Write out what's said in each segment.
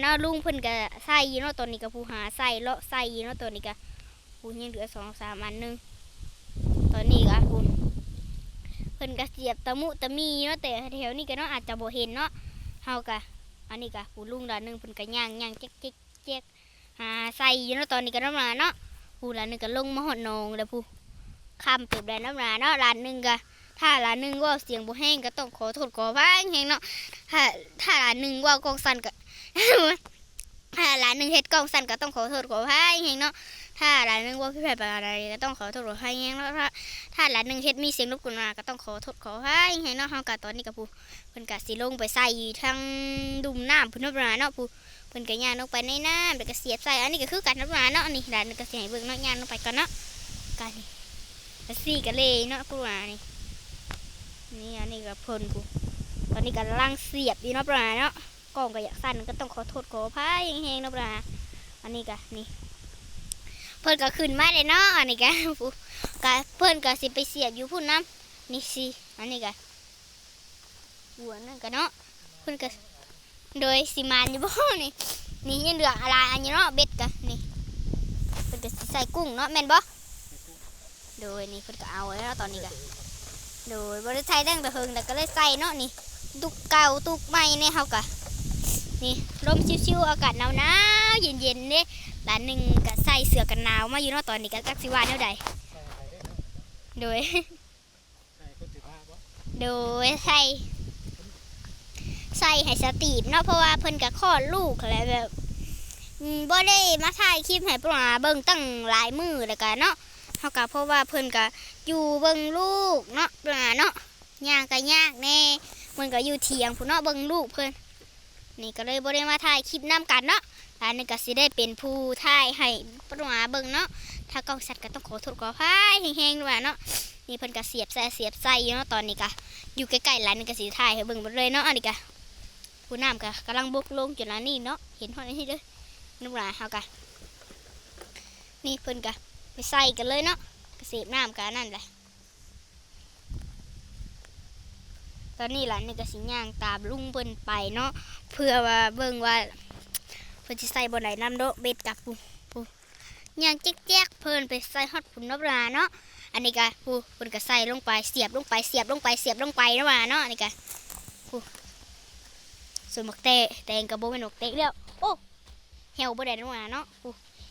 เนาะลุงเพิ่นก็ใส่เนาะตอนนี้ก็ผู้หาใส่เลาะใส่เนาะตอนนี้ก็ผู้ยังเหลือสองสามอันหนึงตอนนี้ก็ผู้เพิ่นก็เสียบตะมุตะมีเนาะแต่แถวนี้ก็เนาะอาจจะบ่เห็นเนาะเฮาก็อันนี้ก็ผู้ลุงด้านหนึงเพิ่นก็ย่างย่างเจ๊กเจ๊กเจ๊กหาใส่ยู่เนาะตอนนี้ก็น้ำมาเนาะผู้ร้านหนึงก็ลงมาหอดนองแล้วผู้ข้ามเติบได้น้ำมาเนาะร้านหนึงก็ ถ้าร้านหนึงว่าเสียงบ่แห้งก็ต้องขอโทษขออภัยแห้งเนาะถ้าถ้าร้านหนึ่งว่ากองสันก็ถ้าร้านหนึ่งเฮ็ดกองสันก็ต้องขอโทษขออภัยแฮงเนาะถ้าร้านหนึ่งว่าพี่แพรปอะไรก็ต้องขอโทษขออภัยแฮงเนาะถ้าถ้าร้านหนึ่งเฮ็ดมีเสียงรบกวนมาก็ต้องขอโทษขออภัยแฮงเนาะเฮาก็ตอนนี้ก็ผู้เพิ่นก็สิลงไปใส่ทั้งดุมน้ำพิ่นเนาเนาะผู้เพิ่นก็ย่างลงไปในน้ำแล้วก็เสียบใส่ อันนี้ก็คือกันเนาเนาะ อันนี้ร้านหนึงก็สิให้เบิ่งเนาะย่างลงไปก่อนเนาะกันนี่แล้วสี่ก็เลยเนาะผู้ว่านี่ นี่อันนี้ก็เพลินผู้ตอนนี้กำลังเสียบอยู่เนาะปลาเนาะกล้องก็อยากสั่นก็ต้องขอโทษขออภัยแหงๆเนาะปลาอันนี้ก็นี่ เพิ่นก็ขึ้นมาเลยเนาะอันนี้ก็ผู้ก็เพิ่นก็สิไปเสียบอยู่พุ่นน้ำนี่สิอันนี้ก็หัวนั่นก็เนาะเพิ่นก็โดยสิมานอยู่บ่นี่นี่ยังเหลืออะไรอันนี้เนาะเบ็ดก็นี่เพิ่นก็ใส่กุ้งเนาะแม่นบ่โดยนี่เพิ่นก็เอาแล้วตอนนี้ก็ โดยบ่ได้ใช้ตั้งแต่เฮิงแต่ก็เลยใส่เนาะนี่ตุกเก่าตุกใหม่เนี่ยเขากะนี่ลมชิวๆอากาศหนาวๆเย็นๆเนี่ยร้านหนึ่งก็ใส่เสื้อกันหนาวมาอยู่เนาะตอนนี้ก็จักสิว่าแนวใดโดยโดยใส่ใส่ให้สตีบเนาะเพราะว่าเพิ่นก็คลอดลูกอะไรแบบอืมบ่ได้มาถ่ายคลิปให้ปลาเบิ่งตั้งหลายมือแล้วกันเนาะ เฮาก็เพราะว่าเพิ่นก็อยู่เบิ่งลูกเนาะปลาเนาะย่างก็ยากแน่มันก็อยู่เถียงผู้เนาะเบิ่งลูกเพิ่นนี่ก็เลยบ่ได้มาถ่ายคลิปนํกันเนาะอันนี้ก็สิได้เป็นผู้ถ่ายให้ปรมาเบิ่งเนาะถ้ากล้องสัตว์ก็ต้องขอโทษขออภัยแห้งๆด้วยเนาะนี่เพิ่นก็เสียบใส่เสียบใส่อยู่เนาะตอนนี้ก็อยู่ใกล้ๆร้านนี้ก็สิถ่ายให้เบิ่งหมดเลยเนาะอันนี้ก็ผู้น้ำก็กำลังบุกลงอยู่ร้านนี้เนาะเห็นฮอดนี่เด้อน้ำลายเฮาก็นี่เพิ่นก็ ไปใส่กันเลยเนาะก็เสีน้ำกันนั่นแหละตอนนี้หลานนี่ก็สิย่างตามลุงเพิ่นไปเนาะเพื่อว่าเบิ่งว่าเพิ่นสิใส่บ่ไหนน้ำโดเบ็ดกับปูปูย่างแจ๊กๆเพิ่นไปใส่ฮอดผุนนบราเนาะอันนี้ก็ปูเพิ่นก็ใส่ลงไปเสียบลงไปเสียบลงไปเสียบลงไปนะว่าเนาะอันนี้ก็ปูส่วนหมักเตะแตงก็บ่แม่นหมักเตะแล้วโอ้เหี่ยวบ่ได้นะว่าเนาะปู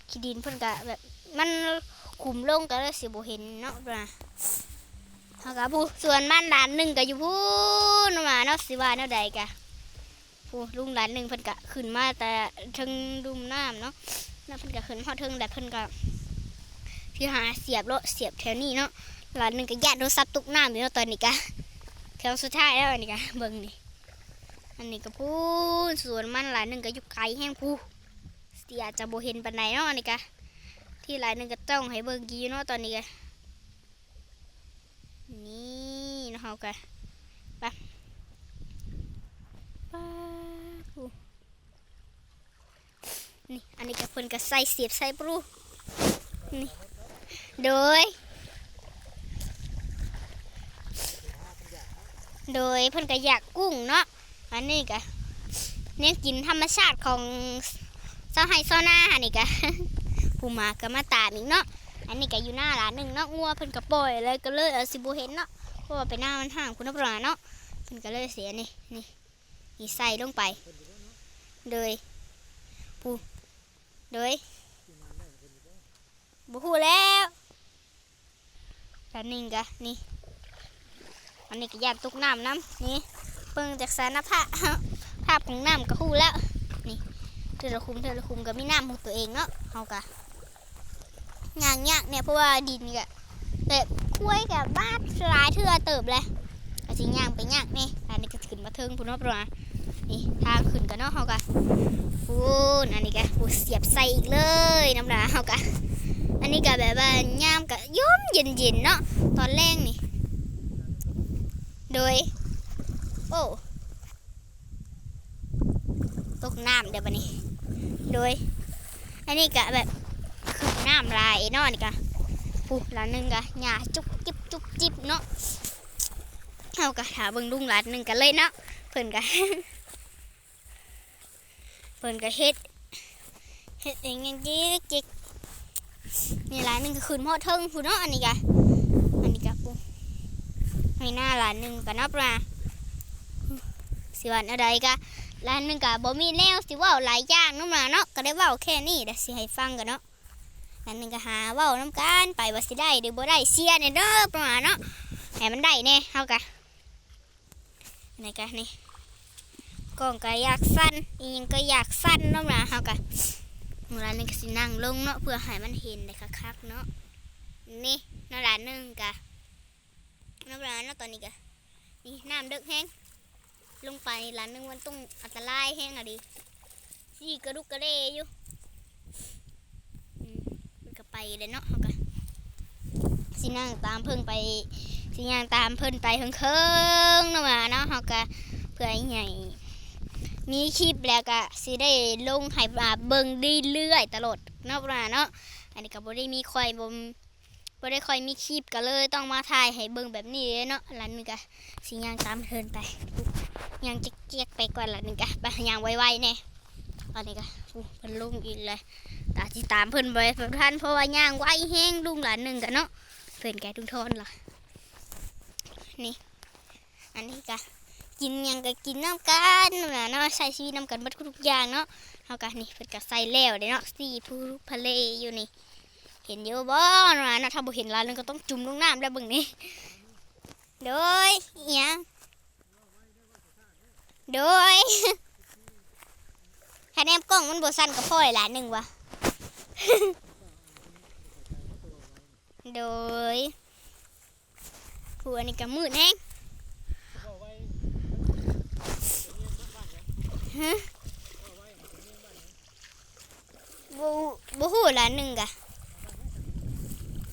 ขี้ดินเพิ่นก็แบบ มันขุมลงก็เลยสิบ่เห็นเนาะว่าเฮาก็ผู้ส่วนบ้านหลานหนึ่งก็อยู่พูนมาเนาะสิว่าแนวใดกะผู้ลุงหลานหนึ่งเพิ่นก็ขึ้นมาแต่เทึงดุมน้ำเนาะแล้วเพิ่นก็ขึ้นฮอดเทึงแต่เพิ่นก็พี่หาเสียบรถเสียบแถวนี้เนาะหลานหนึ่งก็ญาติโทรศัพท์ตกน้ำอยู่เนาะตอนนี้กะแถวสุดท้ายแล้วอันนี้กะเบิ่งนี่อันนี้ก็พูนส่วนมันหลานหนึ่งก็อยู่ไกลแห้งผู้เสียจะบ่เห็นปานใดเนาะอันนี้กะ ที่หลานหนึ่งก็ต้องให้เบิ่งกีเนาะตอนนี้กะนี่นะเฮากันไปปาปูนี่ อันนี้ก็เพิ่นก็ใส่เสียบใส่ปลูนี่ โดย โดยเพิ่นก็อยากกุ้งเนาะ อันนี้ก็เนี่ยกินธรรมชาติของเจ้าไฮโซนาอันนี้ก็ ผู้มาก็มาตามอีกเนาะอันนี้ก็อยู่หน้าร้านหนึ่งเนาะงัวเพิ่นก็ปล่อยเลยก็เลยเอาสิบ่เห็นเนาะเพราะว่าไปหน้ามันห่างคุณนับราเนาะเพิ่นก็เลยเสียนี่นี่นี่ใส่ลงไปโดยปูโดยบ่ฮู้แล้วร้านหนึงก็นี่อันนี้ก็ยานตุกน้ำน้ำนี่เบิ่งจากสารภาพภาพของน้ำก็ฮู้แล้วนี่เธอละคุมเธอละคุมก็มีน้ำของตัวเองเนาะเฮาก็ งานยากเนี่ยเพราะว่าดินก็แบบคุ้ยกับบ้านหลายเทือเติบเลยก็สิย่างไปยากนี่อันนี้ก็ขึ้นมาเทิงพุ่นเนาะประมนี่ทางขึ้นกันเนาะเฮาก็พูนอันนี้ก็ปูเสียบใส่อีกเลยน้ำหนาเฮาก็อันนี้ก็แบบว่ายามก็ย่มเย็นๆเนาะตอนแรกนี่ โดย โอ้ตกน้ำเดี๋ยวบัดนี้ โดย อันนี้ก็แบบ น้ำลายเนาะนี่กะปุ๊บล้วหนึงกะหญ้าจุกจิบจุกจิบเนาะเอากะถาเบิ่งลุงหลานหนึ่งกันเลยเนาะเพิ่นกะเพิ่นก็เฮ็ดเฮ็ดเองยังจิกจิกนี่ร้านหนึงก็ขึ้นหม้อเทิงผู้เนาะอันนี้ก็อันนี้ก็ปูให้หน้าร้านหนึงก็นับมาสิวันอะไรก็ร้านหนึงก็บ่มีแนวสิว้าหลายอย่างเนาะมาเนาะก็ได้ว้าแค่นี้เดี๋ยวสิให้ฟังกันเนาะ นหนึงก็หาเว้านํกันไปว่าสิได้หรือบ่ได้เสียเนี่ยเด้อประมาณเนาะให้มันได้แน่เฮาก็อันนี้ก็นี่กล้องก็อยากสั้นอีหยังก็อยากสั้นเนาะนะเฮาก็เมื่อไรนึงก็สินั่งลงเนาะเพื่อให้มันเห็นได้คักๆเนาะนี่นาะร้านหนึงกะนาะร้านเนาะตอนนี้กะนี่น้ำเดึกแห้งลงไปร้านหนึงมันต้องอันตรายแห้งอะดิสี่กระดุกกระเดอยู่ ไปเลยเนาะเฮาก็สินั่งตามเพิ่งไปสิย่างตามเพิ่นไปเคิงๆเนาะว่าเนาะเฮาก็เพื่อใหญ่มีคลิปแล้วก็สิได้ลงให้มาเบิ่งเรื่อยๆตลอดเนาะประมาเนาะอันนี้ก็บ่ได้มีค่อยบ่บ่ได้ค่อยมีคลิปก็เลยต้องมาถ่ายให้เบิ่งแบบนี้เลยเนาะหลังนึงก็สิย่างตามเพิ่นไปย่างเจ๊กๆไปก่อนหลังนึงก็ไปย่างไวๆแน่อันนี้ก็อู้เพิ่นลงอีกเลย ตาสิตามเพิ่นไปเพิ่นทันเพราะว่าย่างไวแฮงลุงหลานหนึ่งก็เนาะเพิ่นแกทุกทอนล่ะนี่ อันนี้ก็กินยังก็กินน้ำกันนะเนาะใส่ชีวิตน้ำกันเบัดทุกอย่างเนาะเฮาก็นี่เพิ่นก็ใส่แล้วเด้เนาะสี่ผู้ทะเลอยู่นี่ เห็นอยู่บ่นะเนาะถ้าบ่เห็นลายนึงก็ต้องจุ่มลงน้ำแล้วเบิ่งนี่โดยเอิหยังโดยคะแนนกล้องมันบ่สั้นก็พอหลายหนึ่งวะ โดยผู้อันนี้ก็มืดแฮงบูบูฮู้ละหนึ่งกะ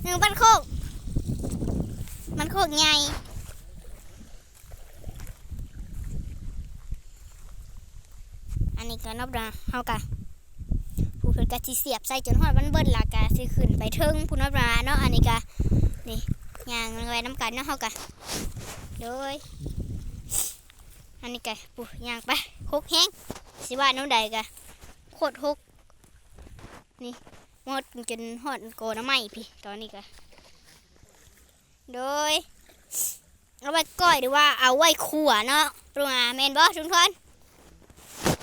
หนึ่งบ้านโคกมันโคกใหญ่อันนี้ก็นับนะเฮากะ กะสิเสียบใส่จนฮอดมันเบิดและกะสิขึ้นไปเทิงผู้นับนะเนาะอันนี้กะนี่ย่างไว้น้ำกันเนาะเฮากะโดยอันนี้กะปูย่างไปหกแห้งสิว่าน้ำใดกะโคตรฮกนี่หมดจนหอดโกน้ำไหม้พี่ตอนนี้ก็โดยเอาไว้ก้อยหรือว่าเอาไว้ขัวเนาะปรุงอาแมนบอทุกคน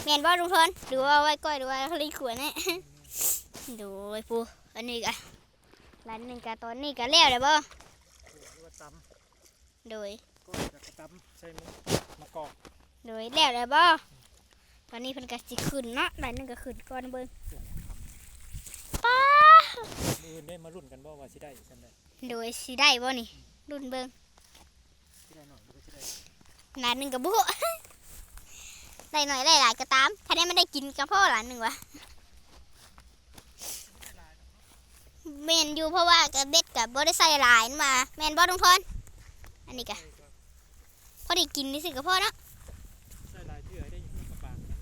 แมนบอทุกคนหรือว่าเอาไว้ก้อยหรือว่าลีขัวเนี่ย โดยปูอันนี้ก็ร้านหนึ่งก็ตอนนี้ก็แล้วเลยบ่ว่าตโดยำก็จะตำใส่หมูมะกอกโดยแล้วเลยบ่ตอนนี้เพิ่นก็สิขึ้นเนาะร้านหนึงก็ขึ้นก่อนเบิ่งป้ามือได้มารุ่นกันบ่ว่าสิได้สันได้โดยสิได้บ่นี่รุ่นเบิ่งสิได้หน่อยหรือว่าสิได้ร้านหนึ่งกับบุได้หน่อยได้หลายก็ตามถ้าได้ไม่ได้กินกับพ่อร้านหนึ่งวะ เมนอยู่เพราะว่ากับเบ็ดกับบ่ได้ใส่หลายนั่นมาแมนบ่ทุกคนอันนี้กะพอได้กินนี่สิกับพ่อเนาะใส่ลายเทื่อได้อยู่กระปางนั้น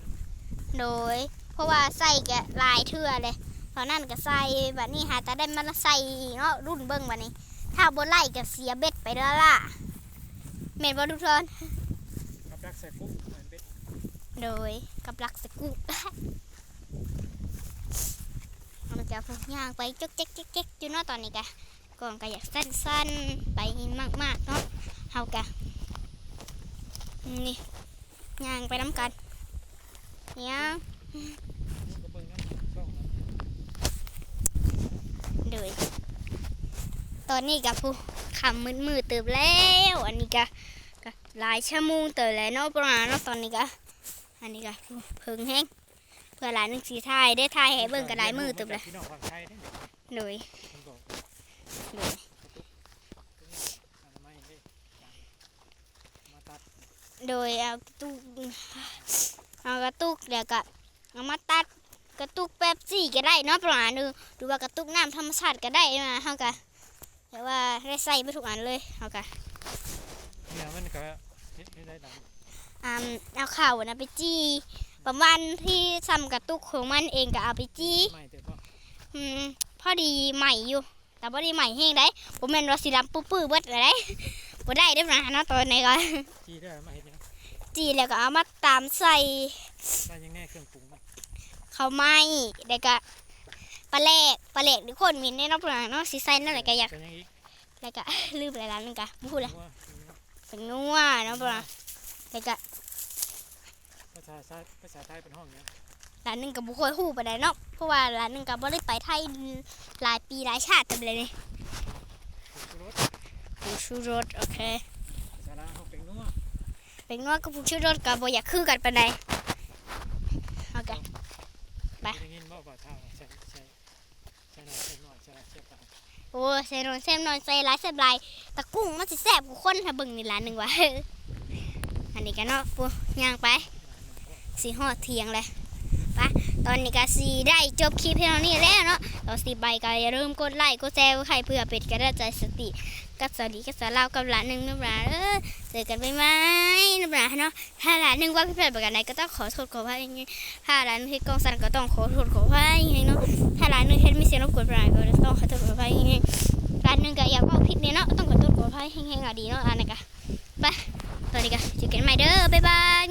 โดย เพราะว่าใส่แกะลายเทื่อเลยเพราะนั่นก็ใส่แบบนี้หาแต่ได้มาใส่เนาะรุ่นเบิ่งแบบนี้ ถ้าบ่ไล่ก็เสียเบ็ดไปแล้วล่ะแมนบ่ทุกคนกับดักใส่ปุ๊บเหมือนเบ็ดโดยกับลักสกุมั นจะพกย่างไปจ๊กเจ๊กเจ๊กเจ๊กอยู่เนาะตอนนี้กะก่อนก็อยากสั้นๆไปมากๆเนาะเฮากะนี่ย่างไปน้ำกันย่างเนั้นช่องนั้นโดยตอนนี้กะผู้คำมืดมืดๆเติบแล้ว อันนี้กะกะหลายชั่วโมงเติบแล้วเนาะประมาณเนาะตอนนี้กะอันนี้กะผู้เพิงแห้ง เพื่อหลายหนึ่งสีไทยได้ไทยให้เบิ่งกระไดมือเติบเลยพี่น้องฝั่งไทยนี่ยผมบอกโดยอนไม่ได้มาตัดโดยเอากระตุกเอากระตุกเดี๋ยวก็เอามาตัดกระตุกแป๊บซี่ก็ได้เนาะประมาณนึงหรือว่ากระตุกน้ำธรรมชาติก็ได้มาเฮากะแต่ว่าได้ใส่ไปทุกอันเลยเฮากะ เนี่ยมันก็เฮ็ดให้ได้ดัง เอาข่าวนะไปจี้ประมาณที่ซ้ำกระตุกของมันเองก็เอาไปจี้ไม่แต่ก็อืมพอดีใหม่อยู่ แต่พอดีใหม่แห้งได้ผมแม่นว่าสิลำปื้อๆเบิดเลยได้บ่ได้เด้อนะเนาะตอนนี้ก็จี้ได้มาเฮ็ดยังจี้แล้วก็เอามาตามใส่ได้ยังแน่เครื่องปรุงมันเขาวไหม้แล้วก็ปลาแหลกปลาแหลกทุกคนมีในน้องปลาเนาะสีใส่นั่นแหละก็อยากเป็นยังอีกแล้วก็ลืมอะไรร้านนึงกะไม่พูดละว่าเป็นนัวน้องปลา แล้วก็ภาษาไทยภาษาไทยเป็นห้องเนี้ยร้านหนึงกับบุคคลหูไปได้เนาะเพราะว่าร้านหนึงกับบ่ได้ไปไทยหลายปีหลายชาติแต่เลยนี่ผงชูรสผงชูรสโอเคภาษาลาวเขาเป็นนัวเป็นนัวกับผงชูรสกับบ่อยากคือกันปานใดโอเคไปได้ยินบ่ว่าเท่าใช่ใช่ใช่หน่อยใช่หน่อยใช่ใช่ปลาโอ้ใส่นอนแซ่บนอนใส่หลายแซ่บหลายตะกุ้งมันสิแซ่บกว่าคนถ้าเบิ่งในร้านหนึงว่ะ อันนี้กันเนาะปูย่างไปสีหอดเทียงเลยปะตอนนี้ก็สีได้จบคลิปเพียงเท่านี้แล้วเนาะต่อสีใบก็อย่าลืมกดไลค์กดแชร์ใครเพื่อเป็นกระใจสติกับสวัสดีกับสาวเล่าวกับหลานหนึ่งนะบลาเออเจอกันไปไหมนะบลาเนาะถ้าหลานหนึ่งว่าพี่เพื่อนประกันก็ต้องขอโทษขออภัยยังไงถ้าหลานหนึ่งที่กองสันก็ต้องขอโทษขออภัยยังไงเนาะถ้าหลานหนึ่งเฮ็ดไม่เสียรบกวนปลายก็ต้องขอโทษขออภัยยังไงหลานหนึ่งก็อยากเอาผิดเนี่ยเนาะต้องขอโทษขออภัยให้ให้งาดีเนาะอันนั้นก็ ไปตอนนี้ก็เจอกันใหม่เด้อบ๊ายบาย